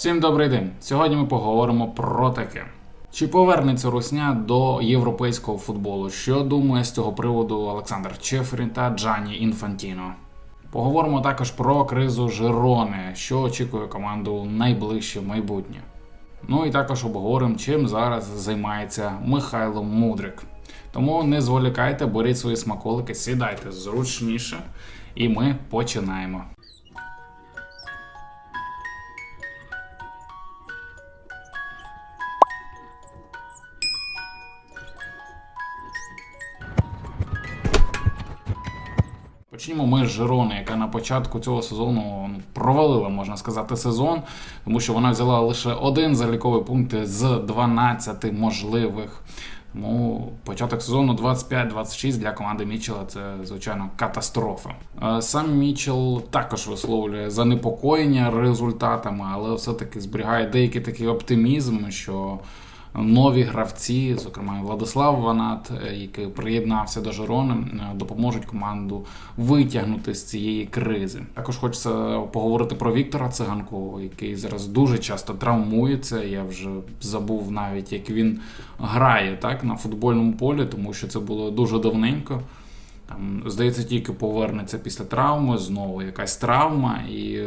Всім добрий день! Сьогодні ми поговоримо про таке. Чи повернеться Русня до європейського футболу? Що думає з цього приводу Олександр Чефрін та Джані Інфантіно? Поговоримо також про кризу Жирони, що очікує команду найближче майбутнє. Ну і також обговоримо, чим зараз займається Михайло Мудрик. Тому не зволікайте, беріть свої смаколики, сідайте зручніше, і ми починаємо. Почнімо ми з Жирони, яка на початку цього сезону ну, провалила, можна сказати, сезон, тому що вона взяла лише один заліковий пункт з 12 можливих. Тому початок сезону 25-26 для команди Мічела це звичайно катастрофа. Е, Сам Мічел також висловлює занепокоєння результатами, але все-таки зберігає деякий такий оптимізм, що нові гравці, зокрема Владислав Ванат, е, який приєднався до Жирони, е, допоможуть команду витягнути з цієї кризи. Також хочеться поговорити про Віктора Циганкова, який зараз дуже часто травмується. Я вже забув навіть, як він грає так на футбольному полі, тому що це було дуже давненько. Там, здається, тільки повернеться після травми, знову якась травма, і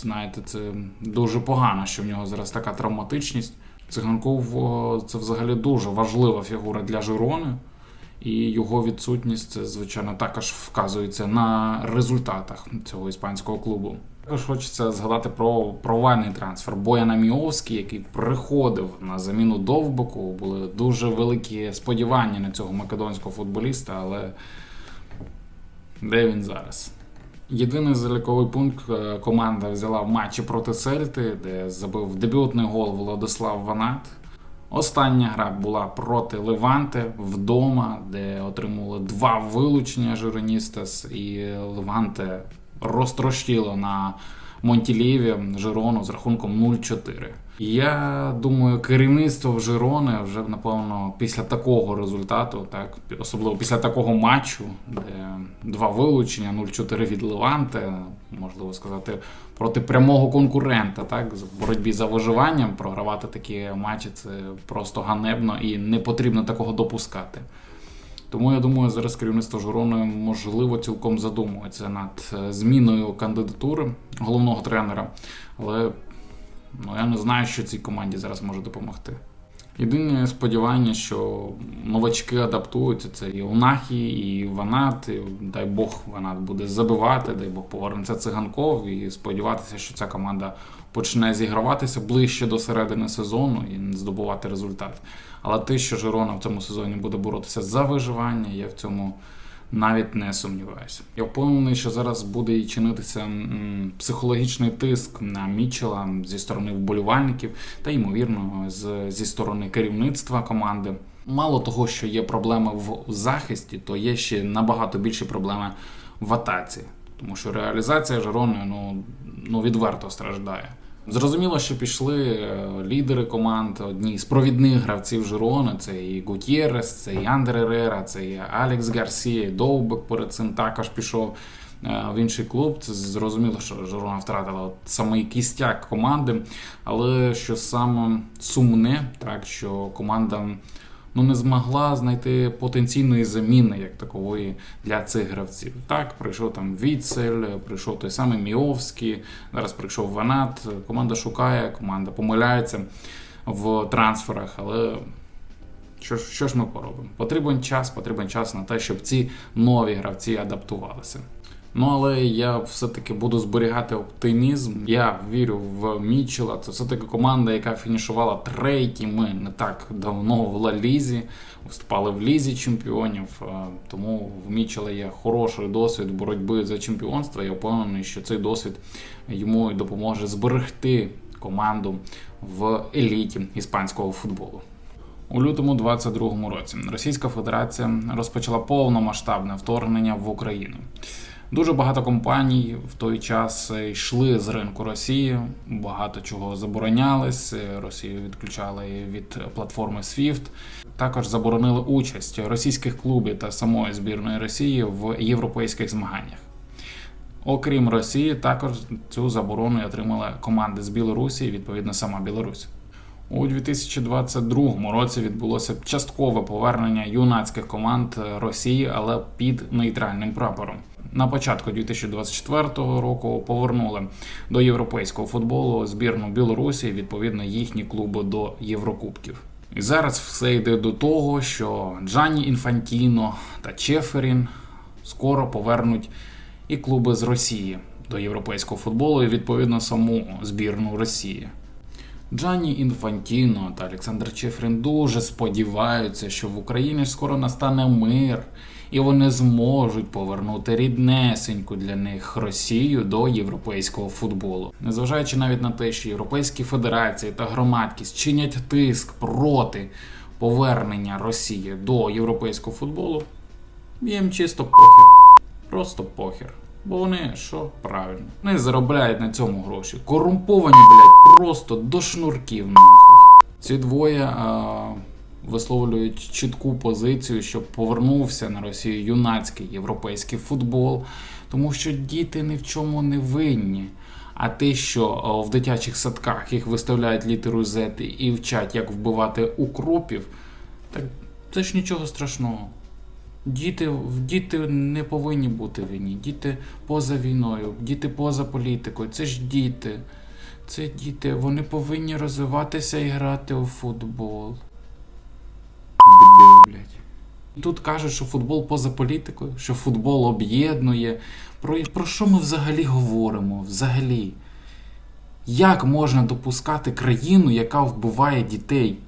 знаєте, це дуже погано, що в нього зараз така травматичність. Циганков це взагалі дуже важлива фігура для Жирони, і його відсутність це, звичайно, також вказується на результатах цього іспанського клубу. Також хочеться згадати про провальний трансфер Бояна Міовський, який приходив на заміну довбику. Були дуже великі сподівання на цього македонського футболіста, але де він зараз? Єдиний заліковий пункт е, команда взяла в матчі проти Сельти, де забив дебютний гол Владислав Ванат. Остання гра була проти Леванте вдома, де отримали два вилучення Жироністас, і Леванте розтрощило на Монтілєві Жирону з рахунком 0-4. Я думаю, керівництво в Жирони вже напевно після такого результату, так особливо після такого матчу, де два вилучення, 0-4 від Леванте, можливо сказати, проти прямого конкурента, так в боротьбі за виживанням програвати такі матчі це просто ганебно і не потрібно такого допускати. Тому я думаю, зараз керівництво Жирони можливо цілком задумується над е, зміною кандидатури головного тренера, але ну, я не знаю, що цій команді зараз може допомогти. Єдине сподівання, що новачки адаптуються. Це і Унахі, і Ванат. І, дай Бог, Ванат буде забивати, дай Бог повернеться циганков і сподіватися, що ця команда почне зіграватися ближче до середини сезону і здобувати результат. Але те, що Жирона в цьому сезоні буде боротися за виживання, я в цьому навіть не сумніваюся. Я впевнений, що зараз буде і чинитися психологічний тиск на Мічела зі сторони вболівальників та, ймовірно, зі сторони керівництва команди. Мало того, що є проблеми в захисті, то є ще набагато більші проблеми в атаці, тому що реалізація Жирони ну, ну відверто страждає. Зрозуміло, що пішли е, лідери команд, одні з провідних гравців Жирона, Це і Гутєрес, це і Андре Рера, це і Алекс Гарсія, і Довбек перед цим також пішов е, в інший клуб. Це зрозуміло, що Жирона втратила от самий кістяк команди. Але що саме сумне, так що команда ну не змогла знайти потенційної заміни як такової для цих гравців. Так, прийшов там Віцель, прийшов той самий Міовський, зараз прийшов Ванат. Команда шукає, команда помиляється в трансферах, але. Що що ж ми поробимо? Потрібен час, потрібен час на те, щоб ці нові гравці адаптувалися. Ну, але я все-таки буду зберігати оптимізм. Я вірю в Мічела. Це все-таки команда, яка фінішувала третій. Ми не так давно в Ла Лізі, виступали в Лізі чемпіонів. Тому в Мічела є хороший досвід боротьби за чемпіонство. Я впевнений, що цей досвід йому допоможе зберегти команду в еліті іспанського футболу. У лютому 22-му році Російська Федерація розпочала повномасштабне вторгнення в Україну. Дуже багато компаній в той час йшли з ринку Росії, багато чого заборонялись. Росію відключали від платформи SWIFT. Також заборонили участь російських клубів та самої збірної Росії в європейських змаганнях. Окрім Росії, також цю заборону отримали команди з Білорусі, відповідно сама Білорусь. У 2022 році відбулося часткове повернення юнацьких команд Росії, але під нейтральним прапором. На початку 2024 року повернули до європейського футболу збірну Білорусі, відповідно їхні клуби до Єврокубків. І зараз все йде до того, що Джанні Інфантіно та Чеферін скоро повернуть і клуби з Росії до європейського футболу, і відповідно саму збірну Росії. Джанні Інфантіно та Олександр Чефрін дуже сподіваються, що в Україні скоро настане мир, і вони зможуть повернути ріднесеньку для них Росію до європейського футболу. Незважаючи навіть на те, що європейські федерації та громадськість чинять тиск проти повернення Росії до європейського футболу, їм чисто похер. Просто похер. Бо вони що правильно, вони заробляють на цьому гроші. Корумповані, блядь, просто до шнурків нахуй. Ці двоє а, висловлюють чітку позицію, щоб повернувся на Росію юнацький європейський футбол, тому що діти ні в чому не винні. А те, що в дитячих садках їх виставляють літеру Z і вчать, як вбивати укропів, так це ж нічого страшного. Діти, діти не повинні бути в війні. Діти поза війною, діти поза політикою. Це ж діти. Це діти. Вони повинні розвиватися і грати у футбол. Тут кажуть, що футбол поза політикою, що футбол об'єднує. Про, про що ми взагалі говоримо? Взагалі? Як можна допускати країну, яка вбиває дітей?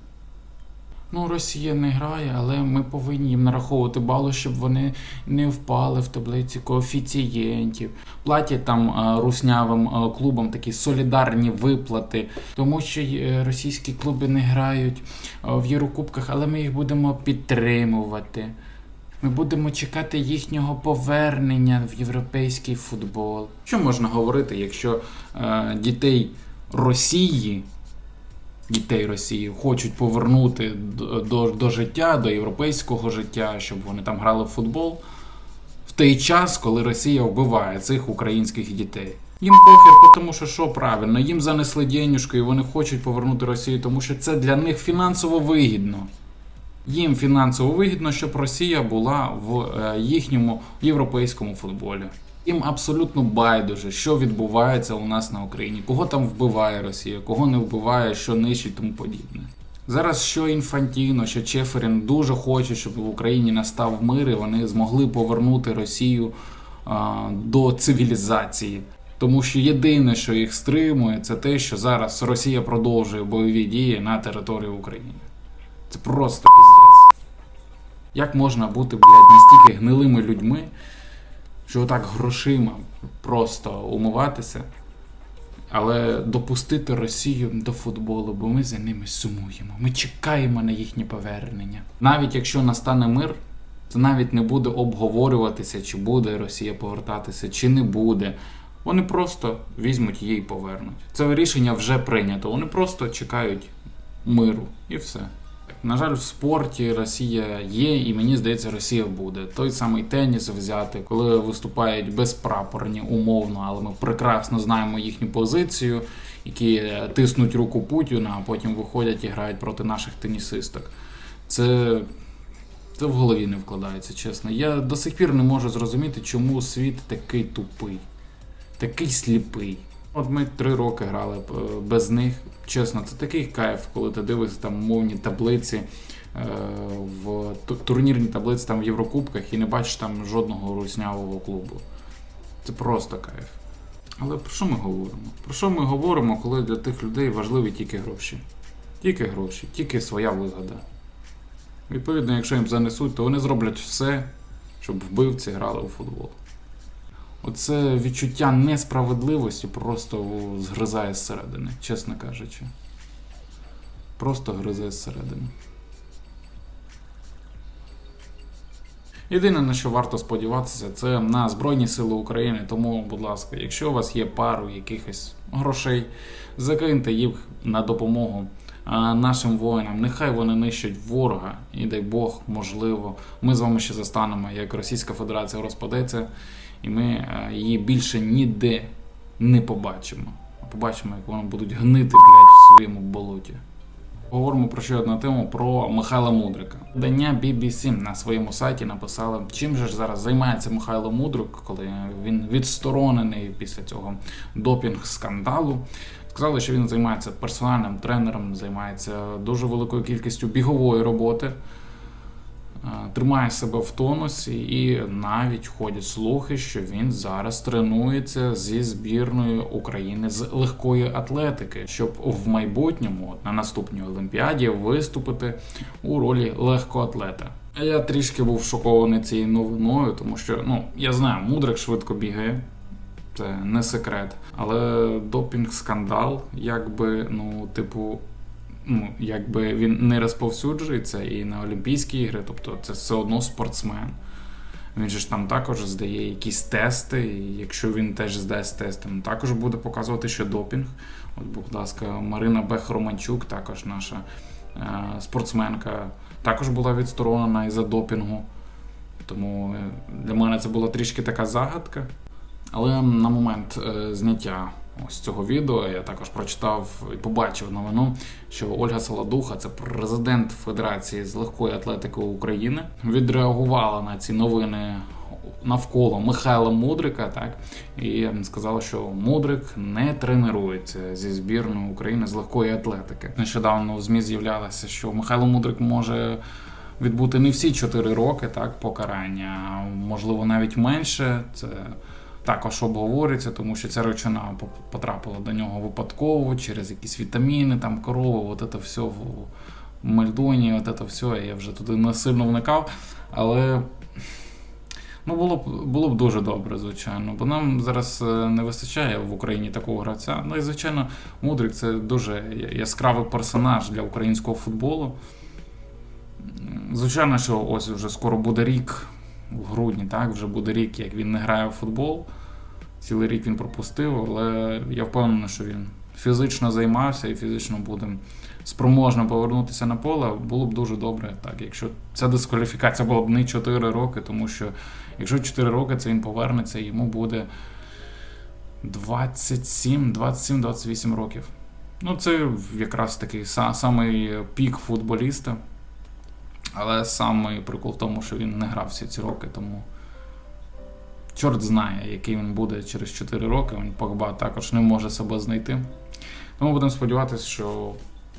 Ну, Росія не грає, але ми повинні їм нараховувати бали, щоб вони не впали в таблиці коефіцієнтів. Платять там е, руснявим е, клубам такі солідарні виплати, тому що е, російські клуби не грають в Єврокубках, але ми їх будемо підтримувати. Ми будемо чекати їхнього повернення в європейський футбол. Що можна говорити, якщо е, дітей Росії дітей Росії хочуть повернути до, до, до життя, до європейського життя, щоб вони там грали в футбол в той час, коли Росія вбиває цих українських дітей. Їм похер, тому що що правильно, їм занесли денюжку і вони хочуть повернути Росію, тому що це для них фінансово вигідно. Їм фінансово вигідно, щоб Росія була в е, їхньому європейському футболі. Їм абсолютно байдуже, що відбувається у нас на Україні, кого там вбиває Росія, кого не вбиває, що нищить, тому подібне. Зараз що Інфантіно, що Чеферін дуже хочуть, щоб в Україні настав мир і вони змогли повернути Росію а, до цивілізації. Тому що єдине, що їх стримує, це те, що зараз Росія продовжує бойові дії на території України. Це просто піздець. Як можна бути, блядь, настільки гнилими людьми, що отак грошима просто умиватися, але допустити Росію до футболу, бо ми за ними сумуємо. Ми чекаємо на їхнє повернення. Навіть якщо настане мир, це навіть не буде обговорюватися, чи буде Росія повертатися, чи не буде. Вони просто візьмуть її і повернуть. Це рішення вже прийнято. Вони просто чекають миру і все. На жаль, в спорті Росія є, і мені здається, Росія буде. Той самий теніс взяти, коли виступають безпрапорні умовно, але ми прекрасно знаємо їхню позицію, які тиснуть руку Путіна, а потім виходять і грають проти наших тенісисток. Це, це в голові не вкладається, чесно. Я до сих пір не можу зрозуміти, чому світ такий тупий, такий сліпий. От ми три роки грали е, без них. Чесно, це такий кайф, коли ти дивишся там мовні таблиці е, в ту- турнірні таблиці там в Єврокубках і не бачиш там жодного руснявого клубу. Це просто кайф. Але про що ми говоримо? Про що ми говоримо, коли для тих людей важливі тільки гроші? Тільки гроші, тільки своя вигода. Відповідно, якщо їм занесуть, то вони зроблять все, щоб вбивці грали у футбол. Оце відчуття несправедливості просто згризає зсередини, чесно кажучи. Просто гризе зсередини. Єдине, на що варто сподіватися, це на Збройні Сили України. Тому, будь ласка, якщо у вас є пару якихось грошей, закиньте їх на допомогу нашим воїнам. Нехай вони нищать ворога, і дай Бог, можливо, ми з вами ще застанемо, як Російська Федерація розпадеться, і ми е, її більше ніде не побачимо. А побачимо, як вони будуть гнити, блядь, в своєму болоті. Говоримо про ще одну тему про Михайла Мудрика. Видання BBC на своєму сайті написали, чим же ж зараз займається Михайло Мудрик, коли він відсторонений після цього допінг-скандалу. Сказали, що він займається персональним тренером, займається дуже великою кількістю бігової роботи, тримає себе в тонусі, і навіть ходять слухи, що він зараз тренується зі збірною України з легкої атлетики, щоб в майбутньому, на наступній Олімпіаді, виступити у ролі легкоатлета. Я трішки був шокований цією новиною, тому що ну я знаю, мудрик швидко бігає. Це не секрет. Але допінг-скандал, якби, ну, типу, ну, якби він не розповсюджується і на Олімпійські ігри, тобто це все одно спортсмен. Він же ж там також здає якісь тести, і якщо він теж здасть тести, він також буде показувати, що допінг. От, будь ласка, Марина Бех-Романчук, також наша е, спортсменка, також була відсторонена із-за допінгу. Тому е, для мене це була трішки така загадка. Але на момент е, зняття ось цього відео я також прочитав і побачив новину, що Ольга Солодуха, це президент Федерації з легкої атлетики України, відреагувала на ці новини навколо Михайла Мудрика, так і сказала, що Мудрик не тренується зі збірною України з легкої атлетики. Нещодавно в ЗМІ з'являлося, що Михайло Мудрик може. Відбути не всі 4 роки так покарання, можливо навіть менше. Це також обговорюється, тому що ця речовина потрапила до нього випадково через якісь вітаміни, там корови, от це все в Мальдоні, от це все. Я вже туди не сильно вникав. Але ну, було б було б дуже добре, звичайно. Бо нам зараз не вистачає в Україні такого гравця. Ну і звичайно, Мудрик це дуже яскравий персонаж для українського футболу. Звичайно, що ось вже скоро буде рік. В грудні, так, вже буде рік, як він не грає в футбол. Цілий рік він пропустив, але я впевнений, що він фізично займався і фізично буде спроможно повернутися на поле. Було б дуже добре, так, якщо ця дискваліфікація була б не 4 роки, тому що якщо 4 роки це він повернеться, йому буде 27, 27-28 років. Ну, це якраз такий самий пік футболіста. Але самий прикол в тому, що він не грав всі ці роки, тому чорт знає, який він буде через 4 роки. Він Погба також не може себе знайти. Тому будемо сподіватися, що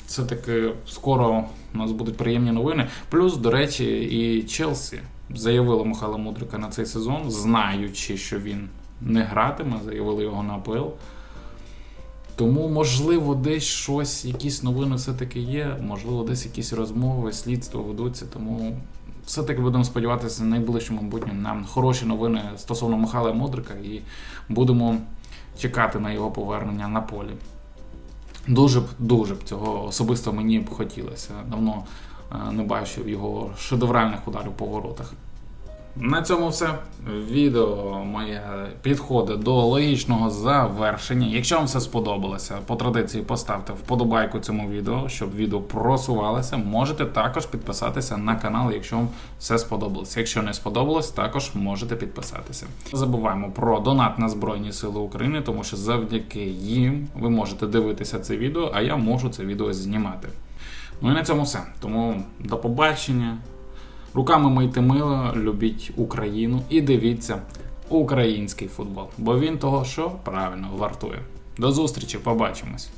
все-таки скоро у нас будуть приємні новини. Плюс, до речі, і Челсі заявили Михайла Мудрика на цей сезон, знаючи, що він не гратиме, заявили його на АПЛ. Тому, можливо, десь щось, якісь новини все-таки є, можливо, десь якісь розмови, слідство ведуться. Тому все-таки будемо сподіватися в найближчому майбутньому на хороші новини стосовно Михайла Мудрика і будемо чекати на його повернення на полі. Дуже б дуже б цього особисто мені б хотілося. Давно не бачив його шедевральних ударів по воротах. На цьому все. Відео моє підходить до логічного завершення. Якщо вам все сподобалося, по традиції поставте вподобайку цьому відео, щоб відео просувалося. Можете також підписатися на канал, якщо вам все сподобалося. Якщо не сподобалось, також можете підписатися. Не забуваємо про донат на Збройні Сили України, тому що завдяки їм ви можете дивитися це відео, а я можу це відео знімати. Ну і на цьому все. Тому до побачення. Руками мийте мило, любіть Україну і дивіться український футбол. Бо він того, що правильно вартує. До зустрічі, побачимось.